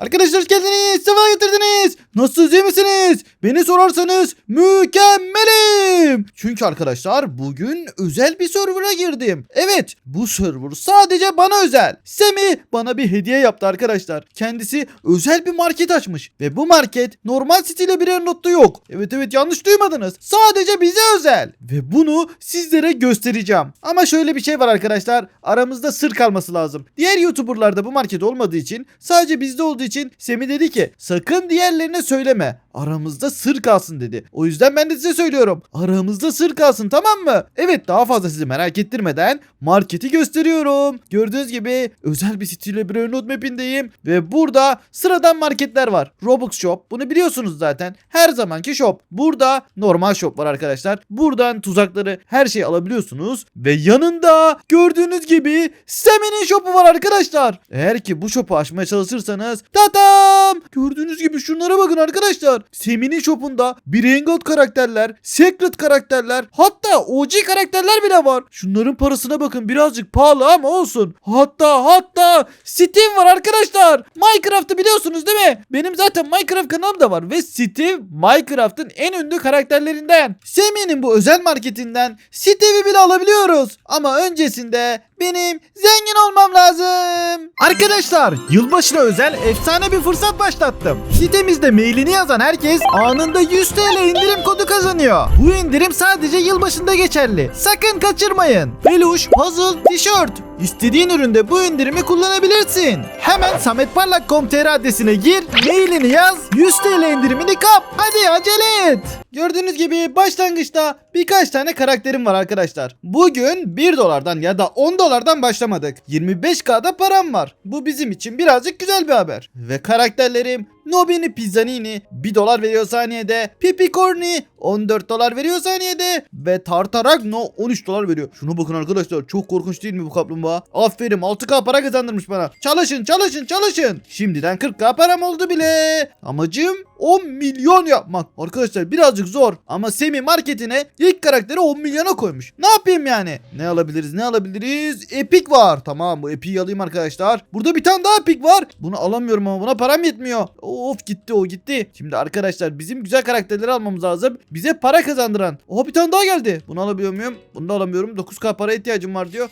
Arkadaşlar hoş geldiniz. Sefa getirdiniz. Nasılsınız iyi misiniz? Beni sorarsanız mükemmelim. Çünkü arkadaşlar bugün özel bir server'a girdim. Evet bu server sadece bana özel. Semi bana bir hediye yaptı arkadaşlar. Kendisi özel bir market açmış. Ve bu market normal siteyle bir notta yok. Evet evet yanlış duymadınız. Sadece bize özel. Ve bunu sizlere göstereceğim. Ama şöyle bir şey var arkadaşlar. Aramızda sır kalması lazım. Diğer YouTuber'larda bu market olmadığı için sadece bizde olduğu için Semi dedi ki sakın diğerlerine söyleme. Aramızda sır kalsın dedi. O yüzden ben de size söylüyorum. Aramızda sır kalsın tamam mı? Evet daha fazla sizi merak ettirmeden marketi gösteriyorum. Gördüğünüz gibi özel bir stile bir Renault map'indeyim. Ve burada sıradan marketler var. Robux Shop bunu biliyorsunuz zaten. Her zamanki shop. Burada normal shop var arkadaşlar. Buradan tuzakları her şeyi alabiliyorsunuz. Ve yanında gördüğünüz gibi Semi'nin shop'u var arkadaşlar. Eğer ki bu shop'u açmaya çalışırsanız tatam! Gördüğünüz gibi şunlara bakın arkadaşlar. Semi'nin shop'unda Braingot karakterler, Secret karakterler, hatta OG karakterler bile var. Şunların parasına bakın birazcık pahalı ama olsun. Hatta hatta Steam var arkadaşlar. Minecraft'ı biliyorsunuz değil mi? Benim zaten Minecraft kanalım da var ve Steve Minecraft'ın en ünlü karakterlerinden. Semi'nin bu özel marketinden Steve'i bile alabiliyoruz. Ama öncesinde benim zengin olmam lazım. Arkadaşlar yılbaşına özel efsane bir fırsat başlattım. Sitemizde mailini yazan herkes anında 100 TL indirim kodu kazanıyor. Bu indirim sadece yılbaşında geçerli. Sakın kaçırmayın. Peluş, puzzle, tişört. İstediğin üründe bu indirimi kullanabilirsin. Hemen sametparlak.com.tr adresine gir, mailini yaz, 100 TL indirimini kap. Hadi acele et. Gördüğünüz gibi başlangıçta birkaç tane karakterim var arkadaşlar. Bugün 1 dolardan ya da 10 dolardan başlamadık. 25k'da param var. Bu bizim için birazcık güzel bir haber. Ve karakterlerim Nobini Pizzanini 1 dolar veriyor saniyede. Pipicorni 14 dolar veriyor saniyede. Ve Tartaragno 13 dolar veriyor. Şuna bakın arkadaşlar çok korkunç değil mi bu kaplumbağa? Aferin 6k para kazandırmış bana. Çalışın çalışın çalışın. Şimdiden 40k param oldu bile. Amacım 10 milyon yapmak. Arkadaşlar birazcık zor ama Semi marketine ilk karakteri 10 milyona koymuş. Ne yapayım yani? Ne alabiliriz ne alabiliriz? Epic var. Tamam bu Epic'i alayım arkadaşlar. Burada bir tane daha Epic var. Bunu alamıyorum ama buna param yetmiyor. Of gitti o gitti. Şimdi arkadaşlar bizim güzel karakterleri almamız lazım. Bize para kazandıran. Oha bir tane daha geldi. Bunu alabiliyor muyum? Bunu da alamıyorum. 9k para ihtiyacım var diyor.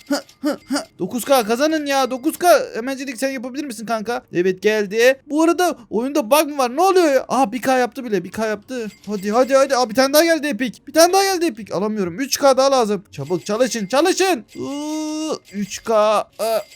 9k kazanın ya. 9k hemencilik sen yapabilir misin kanka? Evet geldi. Bu arada oyunda bug mı var? Ne oluyor ya? Aa 1k yaptı bile. 1k yaptı. Hadi hadi hadi. Aa bir tane daha geldi Epic. Bir tane daha geldi Epic. Alamıyorum. 3k daha lazım. Çabuk çalışın çalışın. Iıı, 3k. Aa,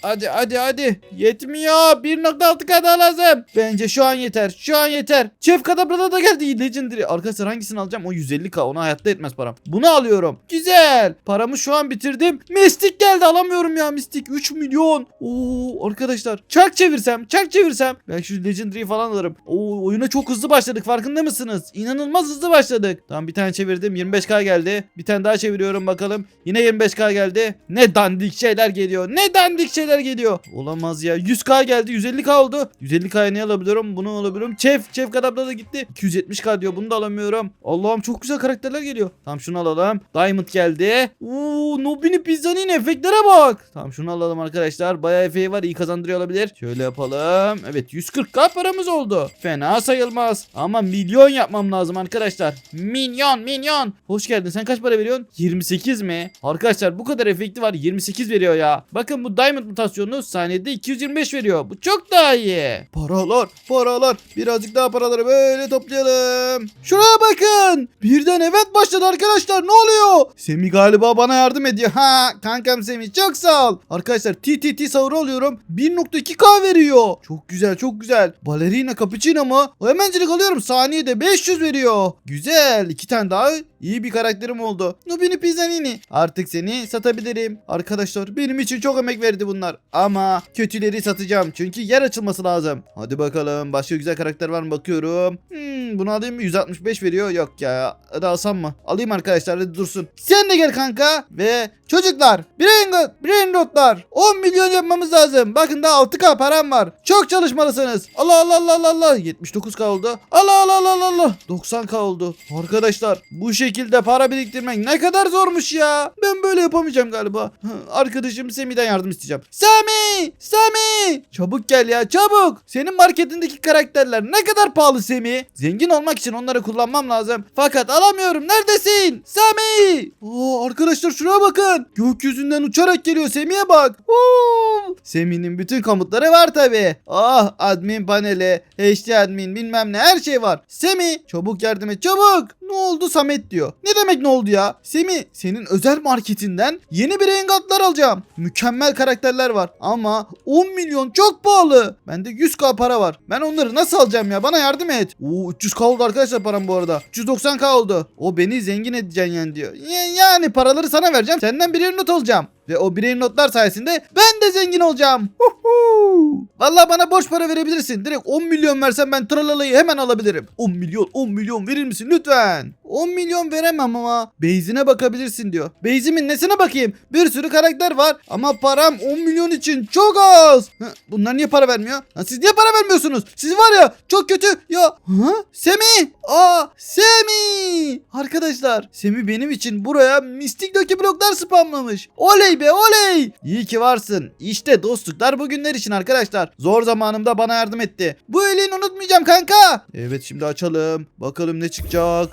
hadi hadi hadi. Yetmiyor. 1.6k daha lazım. Bence şu an yeter. Şu an yeter. Chef Kadabra'da da geldi. Legendary. Arkadaşlar hangisini alacağım? O 150k. Ona hayatta etmez param. Bunu alıyorum. Güzel. Paramı şu an bitirdim. Mistik geldi. Alamıyorum ya Mistik. 3 milyon. Oo arkadaşlar. Çark çevirsem. Çark çevirsem. Belki şu Legendary'i falan alırım. Oo oyuna çok hızlı başladık. Farkında mısınız? İnanılmaz hızlı başladık. Tamam bir tane çevirdim. 25k geldi. Bir tane daha çeviriyorum bakalım. Yine 25k geldi. Ne dandik şeyler geliyor. Ne dandik şeyler geliyor. Olamaz ya. 100k geldi. 150k oldu. 150k'ya ne alabiliyorum? Bunu alabiliyorum. Chef. Chef kadabla da gitti. 270k diyor. Bunu da alamıyorum. Allah'ım çok güzel karakterler geliyor. Tamam şunu alalım. Diamond geldi. Oo Nobini Pizza'nın efektlere bak. Tamam şunu alalım arkadaşlar. Bayağı efeği var. iyi kazandırıyor olabilir. Şöyle yapalım. Evet 140k paramız oldu. Fena sayılmaz. Ama milyon yapmam lazım arkadaşlar. Milyon milyon. Hoş geldin. Sen kaç para veriyorsun? 28 mi? Arkadaşlar bu kadar efekti var. 28 veriyor ya. Bakın bu Diamond mutasyonu saniyede 225 veriyor. Bu çok daha iyi. Paralar paralar. Birazcık daha paraları böyle toplayalım. Şuraya bakın. Birden evet başladı arkadaşlar. Ne oluyor? Semi galiba bana yardım ediyor. Ha kankam Semi çok sağ ol. Arkadaşlar TTT sahuru alıyorum. 1.2k veriyor. Çok güzel çok güzel. Balerina cappuccino mu? Hemencilik alıyorum. Saniyede 500 veriyor. Güzel. iki tane daha iyi bir karakterim oldu. Nubini Pizzanini. Artık seni satabilirim. Arkadaşlar benim için çok emek verdi bunlar. Ama kötüleri satacağım. Çünkü yer açılması lazım. Hadi bakalım. Başka güzel karakter var mı bakıyorum. Hmm, bunu alayım mı? 165 veriyor. Yok ya. Hadi alsam mı? Alayım arkadaşlar. Hadi dursun. Sen de gel kanka. Ve çocuklar. Brain, brain rotlar. 10 milyon yapmamız lazım. Bakın daha 6k param var. Çok çalışmalısınız. Allah Allah Allah Allah Allah. 79k oldu. Allah Allah Allah Allah. 90k oldu. Arkadaşlar bu şekilde şekilde para biriktirmek ne kadar zormuş ya. Ben böyle yapamayacağım galiba. Arkadaşım Semi'den yardım isteyeceğim. Semi! Semi! Çabuk gel ya çabuk. Senin marketindeki karakterler ne kadar pahalı Semi. Zengin olmak için onları kullanmam lazım. Fakat alamıyorum. Neredesin? Semi! Oo, arkadaşlar şuraya bakın. Gökyüzünden uçarak geliyor Semi'ye bak. Oo! Semi'nin bütün komutları var tabi. Ah admin paneli, HD admin bilmem ne her şey var. Semi çabuk yardım et çabuk. Ne oldu Samet diyor. Ne demek ne oldu ya? Semi senin özel marketinden yeni bir engatlar alacağım. Mükemmel karakterler var ama 10 milyon çok pahalı. Bende 100k para var. Ben onları nasıl alacağım ya? Bana yardım et. Oo 300k oldu arkadaşlar param bu arada. 390k oldu. O beni zengin edeceksin yani diyor. Ya- yani paraları sana vereceğim. Senden birer not alacağım. Ve o birer notlar sayesinde ben de zengin olacağım. Huhu. Vallahi bana borç para verebilirsin. Direkt 10 milyon versen ben tralalayı hemen alabilirim. 10 milyon 10 milyon verir misin lütfen? 10 milyon veremem ama. Beyzine bakabilirsin diyor. Beyzimin nesine bakayım? Bir sürü karakter var ama param 10 milyon için çok az. Bunlar niye para vermiyor? Siz niye para vermiyorsunuz? Siz var ya çok kötü ya. Ha? Semi. Aa Semi. Arkadaşlar Semi benim için buraya mistik dökü bloklar spamlamış. Oley be oley. İyi ki varsın. İşte dostluklar bugünler için arkadaşlar. Zor zamanımda bana yardım etti. Bu iyiliğini unutmayacağım kanka. Evet şimdi açalım. Bakalım ne çıkacak.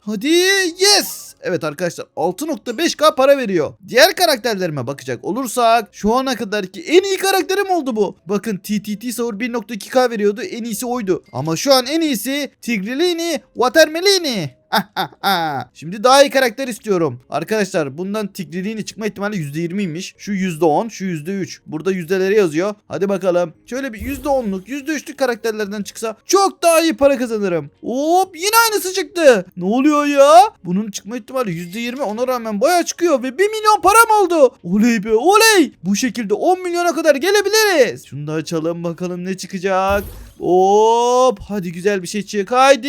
Hadi yes. Evet arkadaşlar 6.5k para veriyor. Diğer karakterlerime bakacak olursak şu ana kadarki en iyi karakterim oldu bu. Bakın TTT Savur 1.2k veriyordu. En iyisi oydu. Ama şu an en iyisi Tigrilini Watermelini. Şimdi daha iyi karakter istiyorum. Arkadaşlar bundan Tigrilini çıkma ihtimali %20'ymiş. Şu %10, şu %3. Burada yüzdeleri yazıyor. Hadi bakalım. Şöyle bir %10'luk, %3'lük karakterlerden çıksa çok daha iyi para kazanırım. Hop yine aynısı çıktı. Ne oluyor ya? Bunun çıkma ihtimali %20 ona rağmen baya çıkıyor ve 1 milyon param oldu. Oley be oley. Bu şekilde 10 milyona kadar gelebiliriz. Şunu da açalım bakalım ne çıkacak. Hop hadi güzel bir şey çık haydi.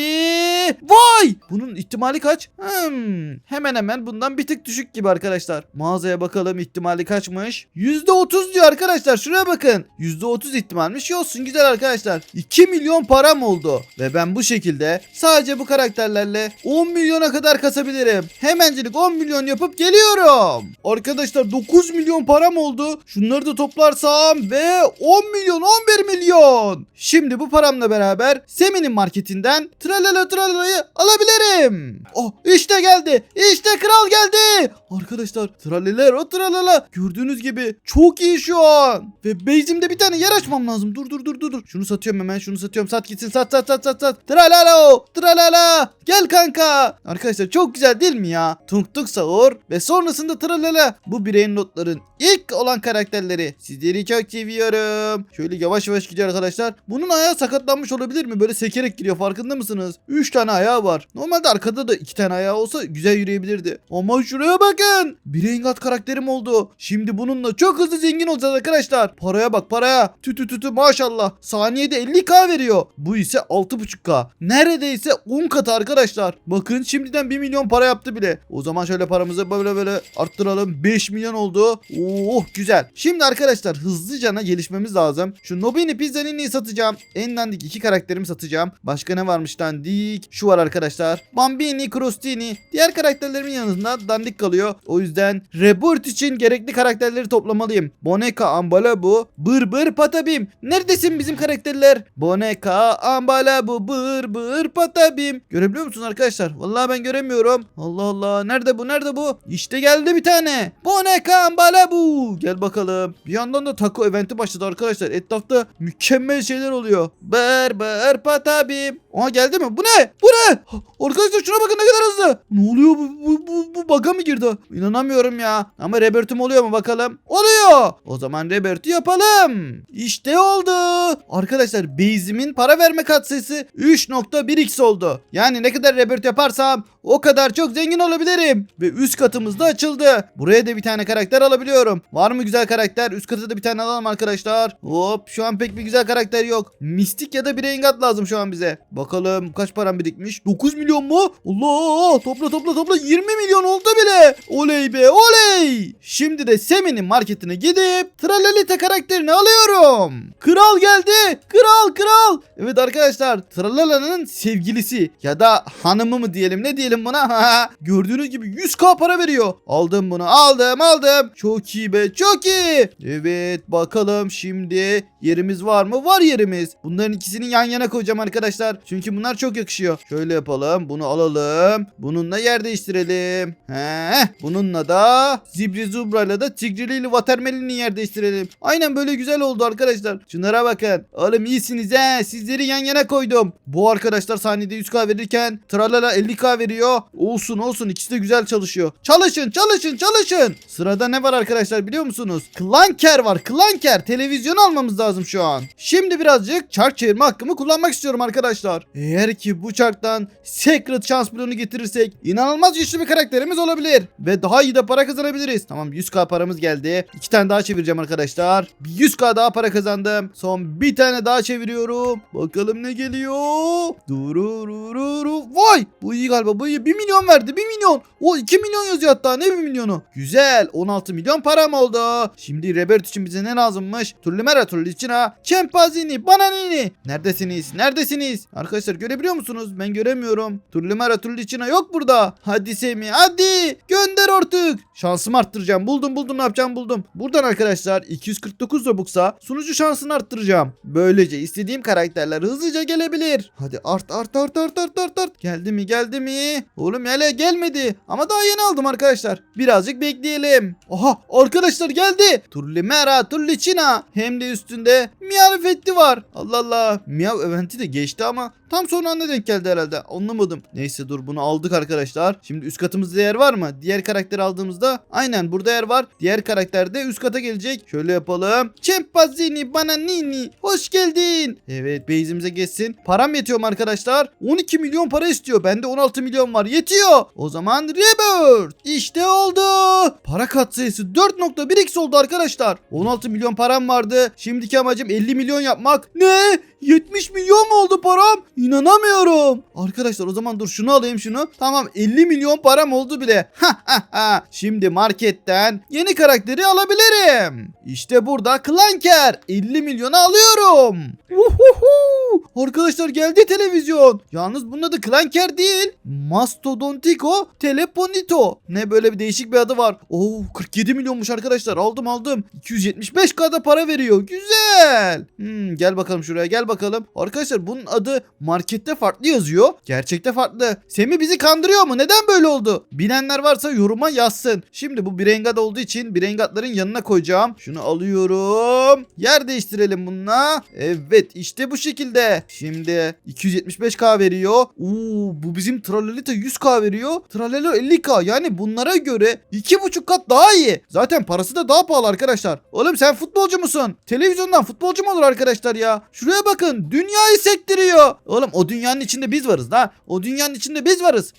Vay bunun ihtimali kaç? Hmm, hemen hemen bundan bir tık düşük gibi arkadaşlar. Mağazaya bakalım ihtimali kaçmış? %30 diyor arkadaşlar şuraya bakın. %30 ihtimalmiş iyi güzel arkadaşlar. 2 milyon param oldu. Ve ben bu şekilde sadece bu karakterlerle 10 milyona kadar kasabilirim. Hemencilik 10 milyon yapıp geliyorum. Arkadaşlar 9 milyon param oldu. Şunları da toplarsam ve 10 milyon 11 milyon. Şimdi bu paramla beraber Semi'nin marketinden tralala tralala'yı alabilirim. Oh işte geldi. İşte kral geldi. Arkadaşlar traleler o tralala. Gördüğünüz gibi çok iyi şu an. Ve base'imde bir tane yer açmam lazım. Dur dur dur dur. dur. Şunu satıyorum hemen şunu satıyorum. Sat gitsin sat sat sat sat sat. Tralala o tralala. Gel kanka. Arkadaşlar çok güzel değil mi ya? Tunk tuk sahur ve sonrasında tralala. Bu bireyin notların ilk olan karakterleri. Sizleri çok seviyorum. Şöyle yavaş yavaş gidiyor arkadaşlar. Bunun ayağı sakatlanmış olabilir mi? Böyle sekerek gidiyor farkında mısınız? 3 tane ayağı var. Normalde arkada da 2 tane ayağı olsa güzel yürüyebilirdi. Ama şuraya bakın. Birengat karakterim oldu. Şimdi bununla çok hızlı zengin olacağız arkadaşlar. Paraya bak paraya. Tütü tütü maşallah. Saniyede 50k veriyor. Bu ise 6.5k. Neredeyse 10 katı arkadaşlar. Bakın şimdiden 1 milyon para yaptı bile. O zaman şöyle paramızı böyle böyle arttıralım. 5 milyon oldu. Oh güzel. Şimdi arkadaşlar hızlıcana gelişmemiz lazım. Şu Nobini Pizzanini'yi satacağım. En dandik iki karakterimi satacağım. Başka ne varmış dandik? Şu var arkadaşlar. Bambini, Crostini. Diğer karakterlerimin yanında dandik kalıyor. O yüzden Rebirth için gerekli karakterleri toplamalıyım. Boneka Ambalabu, Bır Bır Patabim. Neredesin bizim karakterler? Boneka Ambalabu, Bır Bır Patabim. Görebiliyor musunuz arkadaşlar? Vallahi ben göremiyorum. Allah Allah. Nerede bu? Nerede bu? İşte geldi bir tane. Boneka Ambalabu. Gel bakalım. Bir yandan da taco eventi başladı arkadaşlar. Etrafta mükemmel şeyler oluyor. Bır Patabim. Oha geldi mi? Bu ne? Bu ne? Arkadaşlar şuna bakın ne kadar hızlı. Ne oluyor bu? Bu, bu, bu bug'a mı girdi? İnanamıyorum ya. Ama Rebirth'üm oluyor mu bakalım? Oluyor. O zaman Rebirth'ü yapalım. İşte oldu. Arkadaşlar base'imin para verme katsayısı 3.1x oldu. Yani ne kadar Rebirth yaparsam o kadar çok zengin olabilirim. Ve üst katımız da açıldı. Buraya da bir tane karakter alabiliyorum. Var mı güzel karakter? Üst katı da bir tane alalım arkadaşlar. Hop şu an pek bir güzel karakter yok. Mistik ya da bir rengat lazım şu an bize. Bakalım Bakalım kaç param birikmiş? 9 milyon mu? Allah topla topla topla 20 milyon oldu bile. Oley be oley. Şimdi de Semi'nin marketine gidip Tralalita karakterini alıyorum. Kral geldi. Kral kral. Evet arkadaşlar Tralala'nın sevgilisi ya da hanımı mı diyelim ne diyelim buna? Gördüğünüz gibi 100k para veriyor. Aldım bunu aldım aldım. Çok iyi be çok iyi. Evet bakalım şimdi yerimiz var mı? Var yerimiz. Bunların ikisini yan yana koyacağım arkadaşlar. Çünkü bunlar çok yakışıyor. Şöyle yapalım. Bunu alalım. Bununla yer değiştirelim. Heh. Bununla da Zibri Zubra'yla da Tigrili ile Watermelon'u yer değiştirelim. Aynen böyle güzel oldu arkadaşlar. Şunlara bakın. Oğlum iyisiniz he. Sizleri yan yana koydum. Bu arkadaşlar saniyede 100k verirken Tralala 50k veriyor. Olsun olsun ikisi de güzel çalışıyor. Çalışın çalışın çalışın. Sırada ne var arkadaşlar biliyor musunuz? Klanker var. Klanker. Televizyon almamız lazım şu an. Şimdi birazcık çark çevirme hakkımı kullanmak istiyorum arkadaşlar. Eğer ki bu çarktan Secret şans bloğunu getirirsek inanılmaz güçlü bir karakterimiz olabilir. Ve daha iyi de para kazanabiliriz. Tamam 100k paramız geldi. İki tane daha çevireceğim arkadaşlar. Bir 100k daha para kazandım. Son bir tane daha çeviriyorum. Bakalım ne geliyor. Dururururu. Vay bu iyi galiba bu iyi. 1 milyon verdi 1 milyon. O 2 milyon yazıyor hatta ne 1 milyonu. Güzel 16 milyon param oldu. Şimdi Rebert için bize ne lazımmış? Turlimera Turlicina. Çempazini Bananini. Neredesiniz? Neredesiniz? Arkadaşlar görebiliyor musunuz? Ben göremiyorum. Turlimera Turlicina yok burada. Hadi Semi hadi. Gönder artık. Şansımı arttıracağım. Buldum buldum ne yapacağım buldum. Buradan arkadaşlar 249 Robux'a sunucu şansını arttıracağım. Böylece istediğim karakterler hızlıca gelebilir. Hadi art art art art art art art. Geldi mi geldi mi? Oğlum hele gelmedi. Ama daha yeni aldım arkadaşlar. Birazcık bekleyelim. Aha arkadaşlar geldi. Turlimera Turlicina. Hem de üstünde miyav efekti var. Allah Allah. Miyav eventi de geçti ama tam son anda denk geldi herhalde. Anlamadım. Neyse dur bunu aldık arkadaşlar. Şimdi üst katımızda yer var mı? Diğer karakter aldığımızda aynen burada yer var. Diğer karakter de üst kata gelecek. Şöyle yapalım. Çempazini bana nini. Hoş geldin. Evet base'imize geçsin. Param yetiyor mu arkadaşlar? 12 milyon para istiyor. Bende 16 milyon var. Yetiyor. O zaman Rebirth. İşte oldu. Para katsayısı 4.1x oldu arkadaşlar. 16 milyon param vardı. Şimdiki amacım 50 milyon yapmak. Ne? 70 milyon mu oldu param? İnanamıyorum. Arkadaşlar o zaman dur şunu alayım şunu. Tamam 50 milyon param oldu bile. Şimdi marketten yeni karakteri alabilirim. İşte burada Clanker. 50 milyona alıyorum. Arkadaşlar geldi televizyon. Yalnız bunun adı Clanker değil. Mastodontico Teleponito. Ne böyle bir değişik bir adı var. Oo 47 milyonmuş arkadaşlar. Aldım aldım. 275k'da para veriyor. Güzel. Hmm, gel bakalım şuraya gel bakalım. Arkadaşlar bunun adı markette farklı yazıyor. Gerçekte farklı. Semi bizi kandırıyor mu? Neden böyle oldu? Bilenler varsa yoruma yazsın. Şimdi bu Brengat olduğu için Brengatların yanına koyacağım. Şunu alıyorum. Yer değiştirelim bununla. Evet işte bu şekilde. Şimdi 275k veriyor. Oo bu bizim Tralalita 100k veriyor. Tralalita 50k. Yani bunlara göre 2,5 kat daha iyi. Zaten parası da daha pahalı arkadaşlar. Oğlum sen futbolcu musun? Televizyondan futbolcu mu olur arkadaşlar ya? Şuraya bakın. Dünyayı sektiriyor. Oğlum o dünyanın içinde biz varız da. O dünyanın içinde biz varız.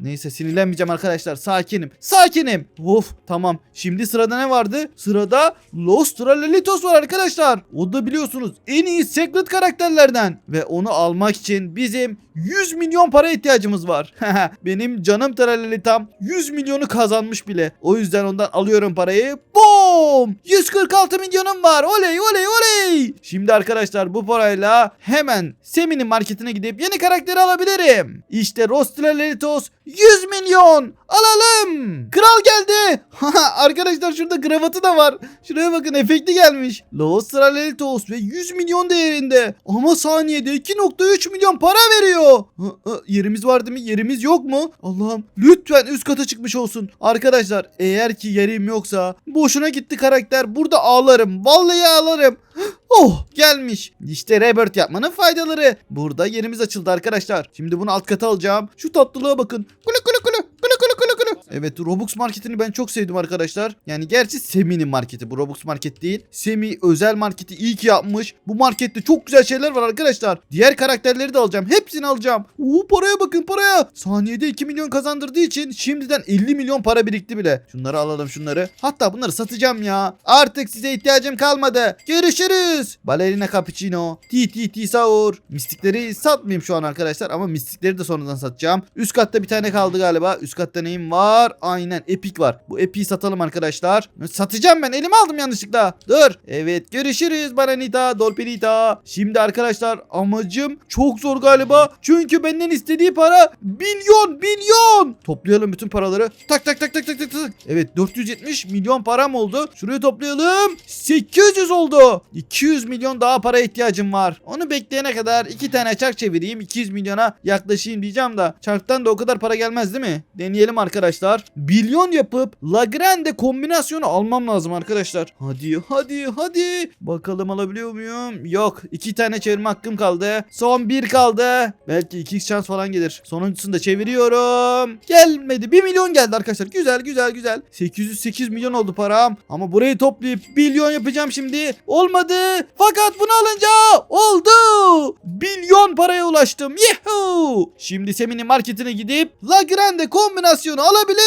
Neyse sinirlenmeyeceğim arkadaşlar. Sakinim. Sakinim. Of tamam. Şimdi sırada ne vardı? Sırada Los Tralalitos var arkadaşlar. O da biliyorsunuz en iyi Secret karakterlerden. Ve onu almak için bizim 100 milyon para ihtiyacımız var. Benim canım Tralalitam 100 milyonu kazanmış bile. O yüzden ondan alıyorum parayı. Boom! 146 milyonum var. Oley oley oley. Şimdi arkadaşlar bu parayla hemen Semi'nin marketine gidip yeni karakteri alabilirim. İşte Rostralelitos 100 milyon. Alalım. Kral geldi. arkadaşlar şurada kravatı da var. Şuraya bakın efekti gelmiş. Rostralelitos ve 100 milyon değerinde. Ama saniyede 2.3 milyon para veriyor. Yerimiz var değil mi? Yerimiz yok mu? Allah'ım lütfen üst kata çıkmış olsun. Arkadaşlar eğer ki yerim yoksa boşuna gitti karakter. Burada ağlarım. Vallahi ağlarım. Oh gelmiş. İşte Rebirth yapmanın faydaları. Burada yerimiz açıldı arkadaşlar. Şimdi bunu alt kata alacağım. Şu tatlılığa bakın. Kulu kulu Evet Robux marketini ben çok sevdim arkadaşlar. Yani gerçi Semi'nin marketi bu Robux market değil. Semi özel marketi iyi ki yapmış. Bu markette çok güzel şeyler var arkadaşlar. Diğer karakterleri de alacağım. Hepsini alacağım. Oo paraya bakın paraya. Saniyede 2 milyon kazandırdığı için şimdiden 50 milyon para birikti bile. Şunları alalım şunları. Hatta bunları satacağım ya. Artık size ihtiyacım kalmadı. Görüşürüz. Balerina cappuccino. Ti ti ti sahur. Mistikleri satmayayım şu an arkadaşlar ama mistikleri de sonradan satacağım. Üst katta bir tane kaldı galiba. Üst katta neyim var? Aynen Epic var. Bu Epic'i satalım arkadaşlar. Satacağım ben. Elime aldım yanlışlıkla. Dur. Evet görüşürüz Bananita, Dolpinita. Şimdi arkadaşlar amacım çok zor galiba. Çünkü benden istediği para milyon milyon. Toplayalım bütün paraları. Tak tak tak tak tak tak tak. Evet 470 milyon param oldu. Şurayı toplayalım. 800 oldu. 200 milyon daha para ihtiyacım var. Onu bekleyene kadar iki tane çark çevireyim. 200 milyona yaklaşayım diyeceğim da. Çarktan da o kadar para gelmez değil mi? Deneyelim arkadaşlar. Bilyon yapıp Lagrange kombinasyonu almam lazım arkadaşlar. Hadi hadi hadi. Bakalım alabiliyor muyum? Yok. iki tane çevirme hakkım kaldı. Son bir kaldı. Belki 2x şans falan gelir. Sonuncusunu da çeviriyorum. Gelmedi. 1 milyon geldi arkadaşlar. Güzel güzel güzel. 808 milyon oldu param. Ama burayı toplayıp milyon yapacağım şimdi. Olmadı. Fakat bunu alınca oldu. Milyon paraya ulaştım. Yuhuu. Şimdi Semi'nin marketine gidip Lagrange kombinasyonu alabilirim.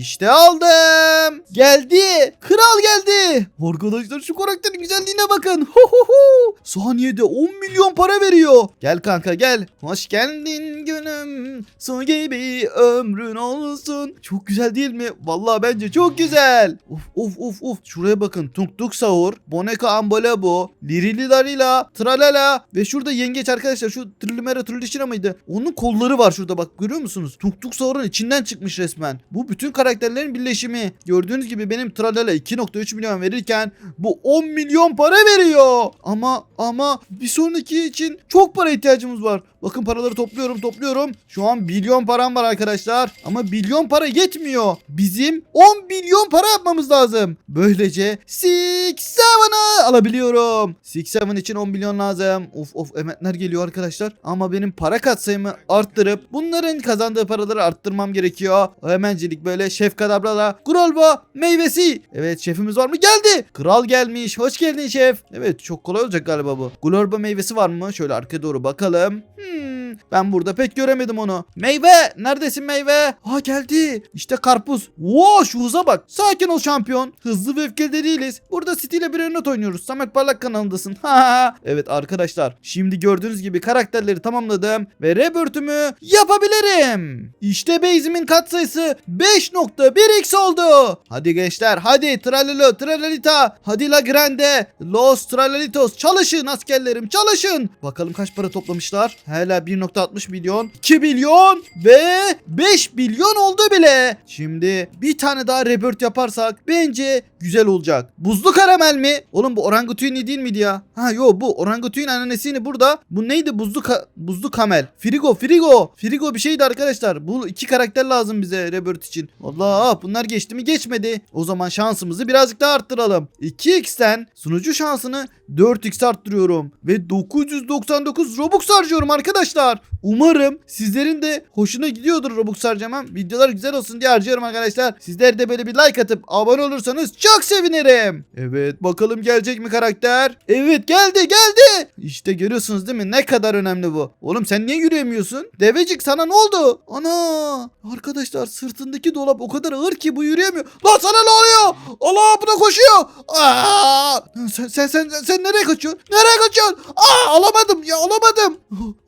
İşte aldım. Geldi. Kral geldi. Arkadaşlar şu karakterin güzelliğine bakın. Hu hu hu. Saniyede 10 milyon para veriyor. Gel kanka gel. Hoş geldin günüm. Su gibi ömrün olsun. Çok güzel değil mi? Vallahi bence çok güzel. Of of of of. Şuraya bakın. Tuk tuk sahur. Boneka ambalabo. Lirili darila. Tralala. Ve şurada yengeç arkadaşlar. Şu Trillimera Trillişina mıydı? Onun kolları var şurada bak görüyor musunuz? Tuk tuk sahurun içinden çıkmış resmen. Bu bütün karakterlerin birleşimi. Gördüğünüz gibi benim Tralala 2.3 milyon verirken bu 10 milyon para veriyor. Ama ama bir sonraki için çok para ihtiyacımız var. Bakın paraları topluyorum topluyorum. Şu an milyon param var arkadaşlar. Ama milyon para yetmiyor. Bizim 10 milyon para yapmamız lazım. Böylece Six Seven'ı alabiliyorum. Six Seven için 10 milyon lazım. Of of emetler geliyor arkadaşlar. Ama benim para katsayımı arttırıp bunların kazandığı paraları arttırmam gerekiyor. Hemencilik böyle şef kadabrala Grolba meyvesi. Evet şefimiz var mı? Geldi. Kral gelmiş. Hoş geldin şef. Evet çok kolay olacak galiba bu. Glorba meyvesi var mı? Şöyle arkaya doğru bakalım. Hmm, ben burada pek göremedim onu. Meyve! Neredesin meyve? Ha geldi. İşte karpuz. Wow şu hıza bak. Sakin ol şampiyon. Hızlı ve öfkeli de değiliz. Burada City ile bir not oynuyoruz. Samet Parlak kanalındasın. Ha Evet arkadaşlar. Şimdi gördüğünüz gibi karakterleri tamamladım. Ve rebirth'ümü yapabilirim. İşte base'imin katsayısı 5.1x oldu. Hadi gençler hadi tralalo tralalita. Hadi la grande. Los tralalitos çalışın askerlerim çalışın. Bakalım kaç para toplamışlar. Hala 1.60 milyon. 2 milyon ve 5 milyon oldu bile. Şimdi bir tane daha rebirth yaparsak bence güzel olacak. Buzlu karamel mi? Oğlum bu orangutini değil miydi ya? Ha yo bu orangutin ananesini burada. Bu neydi? Buzlu ka- buzlu kamel. Frigo, Frigo. Frigo bir şeydi arkadaşlar. Bu iki karakter lazım bize rebirth için. Allah bunlar geçti mi? Geçmedi. O zaman şansımızı birazcık daha arttıralım. 2x'ten sunucu şansını 4x arttırıyorum. Ve 999 Robux harcıyorum arkadaşlar. Umarım sizlerin de hoşuna gidiyordur Robux harcamam. Videolar güzel olsun diye harcıyorum arkadaşlar. Sizler de böyle bir like atıp abone olursanız çok sevinirim. Evet bakalım gelecek mi karakter? Evet geldi geldi. İşte görüyorsunuz değil mi ne kadar önemli bu. Oğlum sen niye yürüyemiyorsun? Devecik sana ne oldu? Ana arkadaşlar sırtındaki dolap o kadar ağır ki bu yürüyemiyor. Lan sana ne oluyor? Allah bu da koşuyor. Aa! Sen, sen, sen, sen nereye kaçıyorsun? Nereye kaçıyorsun? Aa alamadım ya alamadım.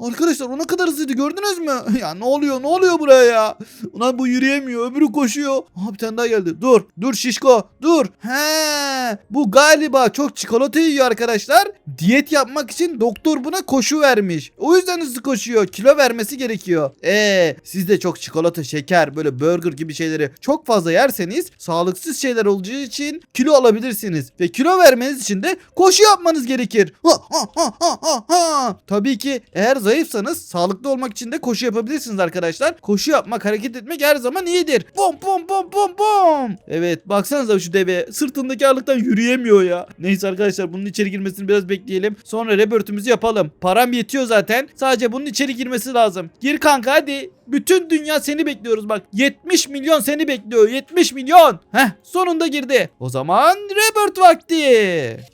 Arkadaşlar o ne kadar hızlıydı gördünüz mü? Ya ne oluyor ne oluyor buraya ya? Ulan bu yürüyemiyor öbürü koşuyor. Aha bir tane daha geldi. Dur dur şişko dur. He bu galiba çok çikolata yiyor arkadaşlar. Diyet yapmak için doktor buna koşu vermiş. O yüzden hızlı koşuyor. Kilo vermesi gerekiyor. Eee siz de çok çikolata, şeker, böyle burger gibi şeyleri çok fazla yerseniz sağlıksız şeyler olacağı için kilo alabilirsiniz. Ve kilo vermeniz için de koşu yapmanız gerekir. Tabii ki eğer zayıfsanız sağlıklı olmak için de koşu yapabilirsiniz arkadaşlar. Koşu yapmak, hareket etmek her zaman iyidir. Bom bom bom bom bom. Evet baksanıza şu deve sırtındaki ağırlıktan yürüyemiyor ya. Neyse arkadaşlar bunun içeri girmesini biraz bekleyelim. Sonra rebirth'ümüzü yapalım. Param yetiyor zaten. Sadece bunun içeri girmesi lazım. Gir kanka hadi. Bütün dünya seni bekliyoruz bak. 70 milyon seni bekliyor. 70 milyon. Heh sonunda girdi. O zaman Rebirth vakti.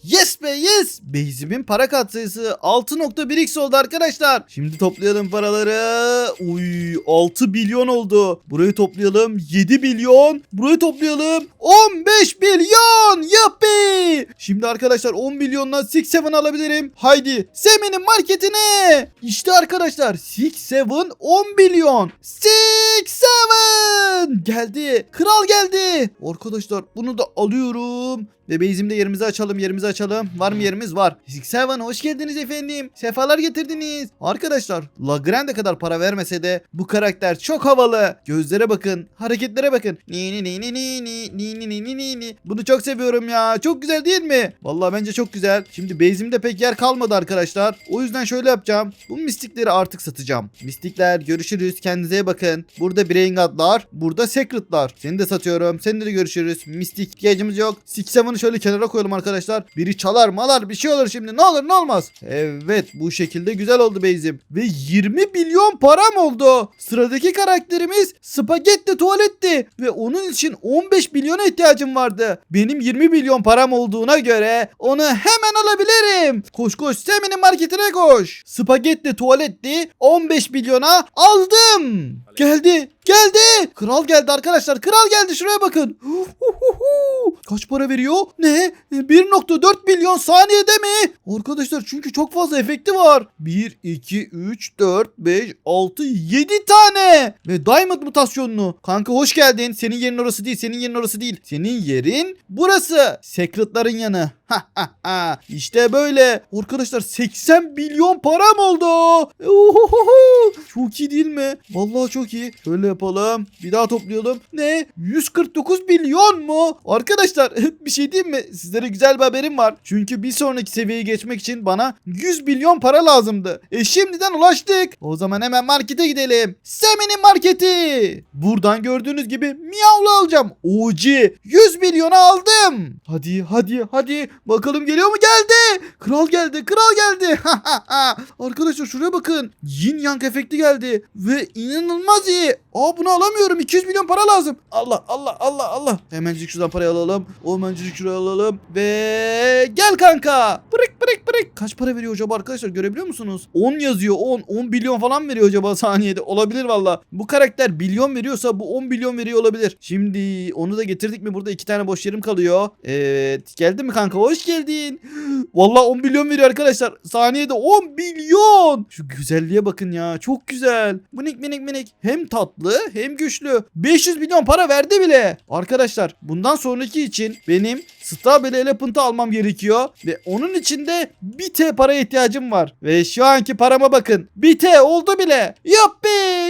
Yes be yes. Base'imin para katsayısı 6.1x oldu arkadaşlar. Şimdi toplayalım paraları. Uy 6 milyon oldu. Burayı toplayalım 7 milyon. Burayı toplayalım 15 milyon. Yappi. Şimdi arkadaşlar 10 milyondan 6-7 alabilirim. Haydi Semi'nin marketine. İşte arkadaşlar 6-7 10 milyon. 6-7 geldi. Kral geldi. Arkadaşlar bunu da alıyorum. Ve base'imde yerimizi açalım yerimizi açalım. Var mı yerimiz? Var. 6-7 hoş geldiniz efendim. Sefalar getirdiniz. Arkadaşlar Lagrande kadar para vermese de bu karakter çok havalı. Gözlere bakın. Hareketlere bakın. Ni ni ni ni ni ni ni ni ni ni ni. Bunu çok seviyorum ya. Çok güzel değil mi? Vallahi bence çok güzel. Şimdi base'imde pek yer kalmadı arkadaşlar. O yüzden şöyle yapacağım. Bu mistikleri artık satacağım. Mistikler görüşürüz. Kendinize bakın. Burada Brain God'lar. Burada Secret'lar. Seni de satıyorum. Seninle de görüşürüz. Mistik ihtiyacımız yok. 6-7'ı şöyle kenara koyalım arkadaşlar. Biri çalar malar bir şey olur şimdi. Ne olur ne olmaz. Evet bu şekilde güzel oldu base'im. Ve 20 milyon param oldu. Sıradaki karakterimiz spagetti tuvaletti. Ve onun için 15 milyona ihtiyacım vardı. Benim 20 milyon param olduğuna göre onu hemen alabilirim. Koş koş Semi'nin marketine koş. Spagetti tuvaletti 15 milyona aldım. Geldi. Geldi. Kral geldi arkadaşlar. Kral geldi. Şuraya bakın. Kaç para veriyor? Ne? 1.4 milyon saniyede mi? Arkadaşlar çünkü çok fazla efekti var. 1, 2, 3, 4, 5, 6, 7 tane. Ve Diamond mutasyonlu. Kanka hoş geldin. Senin yerin orası değil. Senin yerin orası değil. Senin yerin burası. Secret'ların yanı. işte böyle. Arkadaşlar 80 milyon param oldu. Uhuhuhu. Çok iyi değil mi? Vallahi çok iyi. Şöyle yapalım. Bir daha toplayalım. Ne? 149 milyon mu? Arkadaşlar bir şey diyeyim mi? Sizlere güzel bir haberim var. Çünkü bir sonraki seviyeyi geçmek için bana 100 milyon para lazımdı. E şimdiden ulaştık. O zaman hemen markete gidelim. Semi'nin marketi. Buradan gördüğünüz gibi miyavla alacağım. OG 100 milyona aldım. Hadi hadi hadi. Bakalım geliyor mu? Geldi. Kral geldi. Kral geldi. Arkadaşlar şuraya bakın. Yin yang efekti geldi. Ve inanılmaz iyi. Aa bunu alamıyorum. 200 milyon para lazım. Allah Allah Allah Allah. Hemencik şuradan parayı alalım. O hemencik şuraya alalım. Ve gel kanka. Bırık bırık. Kaç para veriyor acaba arkadaşlar görebiliyor musunuz? 10 yazıyor. 10. 10 milyon falan veriyor acaba saniyede. Olabilir valla. Bu karakter milyon veriyorsa bu 10 milyon veriyor olabilir. Şimdi onu da getirdik mi? Burada iki tane boş yerim kalıyor. Evet. Geldi mi kanka? Hoş geldin. Valla 10 milyon veriyor arkadaşlar. Saniyede 10 milyon. Şu güzelliğe bakın ya. Çok güzel. Minik minik minik. Hem tatlı hem güçlü. 500 milyon para verdi bile. Arkadaşlar bundan sonraki için benim Strawberry Elephant'ı almam gerekiyor. Ve onun için de 1 T paraya ihtiyacım var. Ve şu anki parama bakın. 1 T oldu bile. Yappi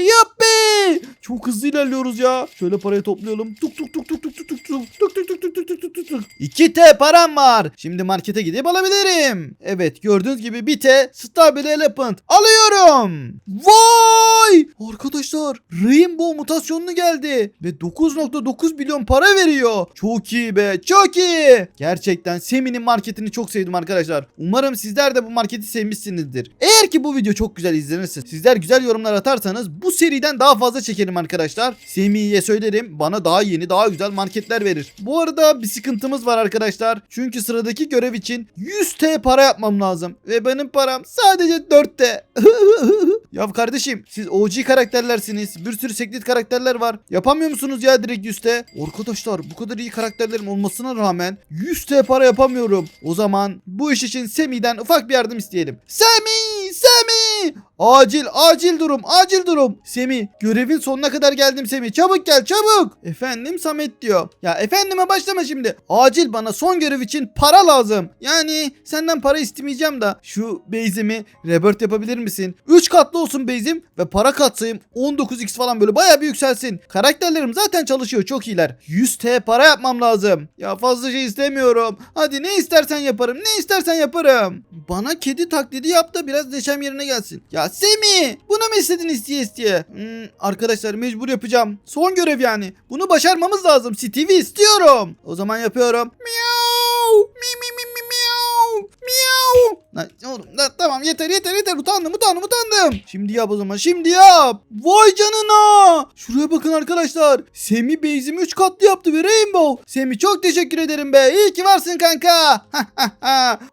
yappi. Çok hızlı ilerliyoruz ya. Şöyle parayı toplayalım. Tuk tuk tuk tuk tuk tuk tuk tuk tuk tuk tuk tuk tuk tuk tuk tuk. 2 T param var. Şimdi markete gidip alabilirim. Evet gördüğünüz gibi 1 T Strawberry Elephant alıyorum. Vay! Arkadaşlar Rainbow mutasyonlu geldi. Ve 9.9 milyon para veriyor. Çok iyi be çok iyi. Gerçekten Semi'nin marketini çok sevdim arkadaşlar. Umarım sizler de bu marketi sevmişsinizdir. Eğer ki bu video çok güzel izlenirse sizler güzel yorumlar atarsanız bu seriden daha fazla çekerim arkadaşlar. Semih'e söylerim bana daha yeni daha güzel marketler verir. Bu arada bir sıkıntımız var arkadaşlar. Çünkü sıradaki görev için 100 T para yapmam lazım. Ve benim param sadece 4 T. ya kardeşim siz OG karakterlersiniz. Bir sürü seklit karakterler var. Yapamıyor musunuz ya direkt 100 T? Arkadaşlar bu kadar iyi karakterlerim olmasına rağmen 100 T para yapamıyorum. O zaman bu iş için Sami'den ufak bir yardım isteyelim. Sami! Sami! Acil acil durum acil durum. Semi görevin sonuna kadar geldim Semi. Çabuk gel çabuk. Efendim Samet diyor. Ya efendime başlama şimdi. Acil bana son görev için para lazım. Yani senden para istemeyeceğim da şu base'imi rebirth yapabilir misin? 3 katlı olsun base'im ve para katsayım 19x falan böyle baya bir yükselsin. Karakterlerim zaten çalışıyor çok iyiler. 100 T para yapmam lazım. Ya fazla şey istemiyorum. Hadi ne istersen yaparım ne istersen yaparım. Bana kedi taklidi yap da biraz neşem yerine gelsin. Ya Semi bunu mu istedin isteye isteye? Hmm, arkadaşlar mecbur yapacağım. Son görev yani. Bunu başarmamız lazım. Stevie istiyorum. O zaman yapıyorum. Miau. Mi mi mi mi miau. Miau. Oğlum lan tamam yeter yeter yeter utandım utandım utandım. Şimdi yap o zaman şimdi yap. Vay canına. Şuraya bakın arkadaşlar. Semi base'imi 3 katlı yaptı ve Rainbow. Semi çok teşekkür ederim be. İyi ki varsın kanka.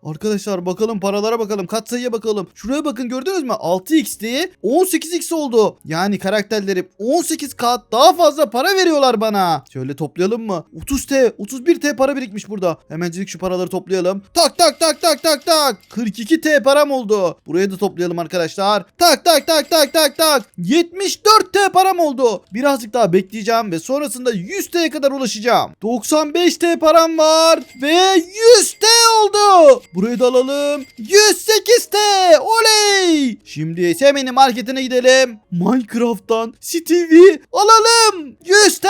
arkadaşlar bakalım paralara bakalım. Kat sayıya bakalım. Şuraya bakın gördünüz mü? 6x'ti 18x oldu. Yani karakterlerim 18 kat daha fazla para veriyorlar bana. Şöyle toplayalım mı? 30t 31t para birikmiş burada. Hemencilik şu paraları toplayalım. Tak tak tak tak tak tak. 42t param oldu. Buraya da toplayalım arkadaşlar. Tak tak tak tak tak tak. 74t param oldu. Birazcık daha bekleyeceğim ve sonrasında 100t'ye kadar ulaşacağım. 95t param var ve 100t oldu. Burayı da alalım. 108t. Oley. Şimdi Semih'in marketine gidelim. Minecraft'tan Steve'i alalım. 100t.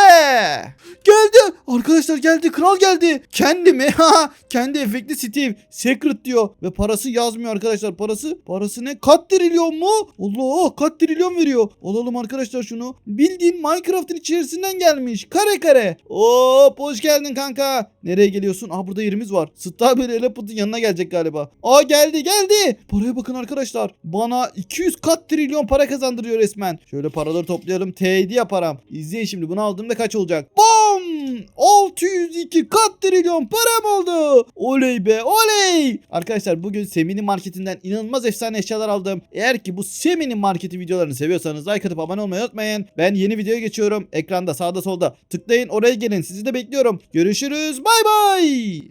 Geldi. Arkadaşlar geldi. Kral geldi. Kendi mi? Kendi efekti Steve. Secret diyor. Ve parası yazmıyor arkadaşlar. Parası parası ne? Kat trilyon mu? Allah kat trilyon veriyor. Alalım arkadaşlar şunu. Bildiğin Minecraft'ın içerisinden gelmiş. Kare kare. Hop hoş geldin kanka. Nereye geliyorsun? Aa burada yerimiz var. Strawberry Elephant'ın yanına gelecek galiba. Aa geldi geldi. Paraya bakın arkadaşlar. Bana 200 kat trilyon para kazandırıyor resmen. Şöyle paraları toplayalım. T7 yaparım. İzleyin şimdi bunu aldığımda kaç olacak? Bam! 602 kat trilyon param oldu. Oley be oley. Arkadaşlar bugün Semin'in marketinden inanılmaz efsane eşyalar aldım. Eğer ki bu Semin'in marketi videolarını seviyorsanız like atıp abone olmayı unutmayın. Ben yeni videoya geçiyorum. Ekranda sağda solda tıklayın oraya gelin. Sizi de bekliyorum. Görüşürüz. Bay bay.